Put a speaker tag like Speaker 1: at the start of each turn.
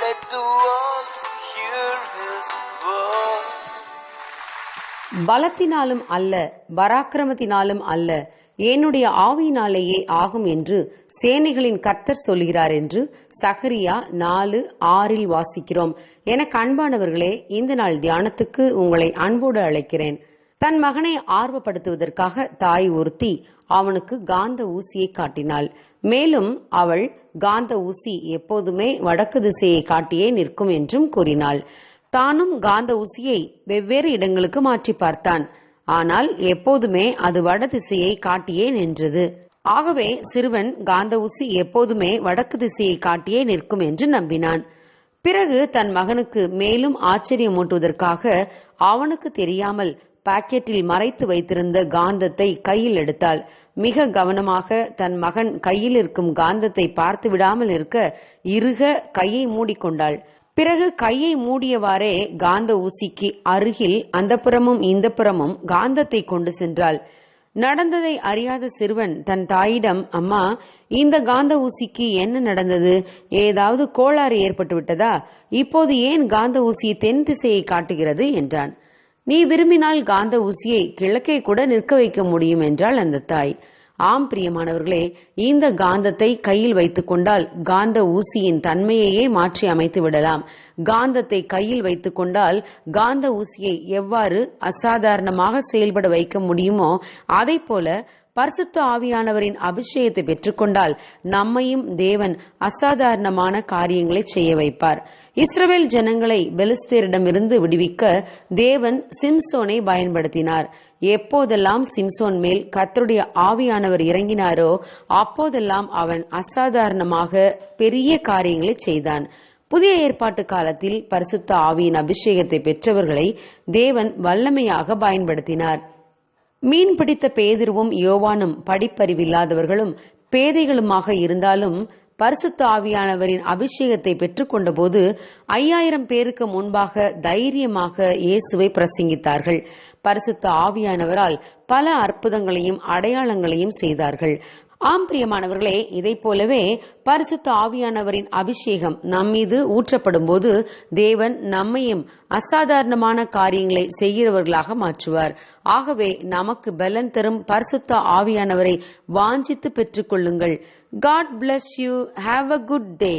Speaker 1: Let the world hear his voice.
Speaker 2: பலத்தினாலும் அல்ல பராக்கிரமத்தினாலும் அல்ல என்னுடைய ஆவியினாலேயே ஆகும் என்று சேனைகளின் கர்த்தர் சொல்கிறார் என்று சகரியா நாலு ஆறில் வாசிக்கிறோம் என அன்பானவர்களே இந்த நாள் தியானத்துக்கு உங்களை அன்போடு அழைக்கிறேன் தன் மகனை ஆர்வப்படுத்துவதற்காக தாய் ஒருத்தி அவனுக்கு காந்த ஊசியை காட்டினாள். மேலும் அவள் காந்த ஊசி எப்போதுமே வடக்கு திசையை காட்டியே நிற்கும் என்றும் கூறினாள். தானும் காந்த ஊசியை வெவ்வேறு இடங்களுக்கு மாற்றி பார்த்தான். ஆனால் எப்போதுமே அது வட திசையை காட்டியே நின்றது. ஆகவே சிறுவன் காந்த ஊசி எப்போதுமே வடக்கு திசையை காட்டியே நிற்கும் என்று நம்பினான். பிறகு தன் மகனுக்கு மேலும் ஆச்சரியமூட்டுவதற்காக அவனுக்கு தெரியாமல் பாக்கெட்டில் மறைத்து வைத்திருந்த காந்தத்தை கையில் எடுத்தாள். மிக கவனமாக தன் மகன் கையில் இருக்கும் காந்தத்தை பார்த்து விடாமல் இருக்க இறுக கையை மூடிக்கொண்டாள் பிறகு கையை மூடியவாறே காந்த ஊசிக்கு அருகில் அந்த புறமும் இந்த புறமும் காந்தத்தை கொண்டு சென்றாள். நடந்ததை அறியாத சிறுவன் தன் தாயிடம் அம்மா இந்த காந்த ஊசிக்கு என்ன நடந்தது? ஏதாவது கோளாறு ஏற்பட்டு விட்டதா இப்போது ஏன் காந்த ஊசி தென் திசையை காட்டுகிறது? என்றான். நீ விரும்பினால் காந்த ஊசியை கிழக்கே கூட நிற்க வைக்க முடியும் என்றாள் அந்த தாய். ஆம் பிரியமானவர்களே இந்த காந்தத்தை கையில் வைத்துக் கொண்டால் காந்த ஊசியின் தன்மையையே மாற்றி அமைத்து விடலாம். காந்தத்தை கையில் வைத்துக் கொண்டால் காந்த ஊசியை எவ்வாறு அசாதாரணமாக செயல்பட வைக்க முடியுமோ அதை போல பரிசுத்த ஆவியானவரின் அபிஷேகத்தை பெற்றுக்கொண்டால் நம்மையும் தேவன் அசாதாரணமான காரியங்களை செய்ய வைப்பார். இஸ்ரவேல் ஜனங்களை பெலிஸ்தேரிடமிருந்து விடுவிக்க தேவன் சிம்சோனை பயன்படுத்தினார். எப்போதெல்லாம் சிம்சோன் மேல் கத்தருடைய ஆவியானவர் இறங்கினாரோ அப்போதெல்லாம் அவன் அசாதாரணமாக பெரிய காரியங்களை செய்தான். புதிய ஏற்பாட்டு காலத்தில் பரிசுத்த ஆவியின் அபிஷேகத்தை பெற்றவர்களை தேவன் வல்லமையாக பயன்படுத்தினார். மீன் பிடித்த பேதிருவும் யோவானும் படிப்பறிவில்லாதவர்களும் பேதைகளுமாக இருந்தாலும் பரிசுத்த ஆவியானவரின் அபிஷேகத்தை பெற்றுக்கொண்டபோது ஐயாயிரம் பேருக்கு முன்பாக தைரியமாக இயேசுவை பிரசங்கித்தார்கள். பரிசுத்த ஆவியானவரால் பல அற்புதங்களையும் அடையாளங்களையும் செய்தார்கள். ஆம் பிரியமானவர்களே இதை போலவே பரிசுத்த ஆவியானவரின் அபிஷேகம் நம்மீது ஊற்றப்படும் போது தேவன் நம்மையும் அசாதாரணமான காரியங்களை செய்கிறவர்களாக மாற்றுவார். ஆகவே நமக்கு பலன் தரும் பரிசுத்த ஆவியானவரை வாஞ்சித்து பெற்றுக்கொள்ளுங்கள். God bless you have a good day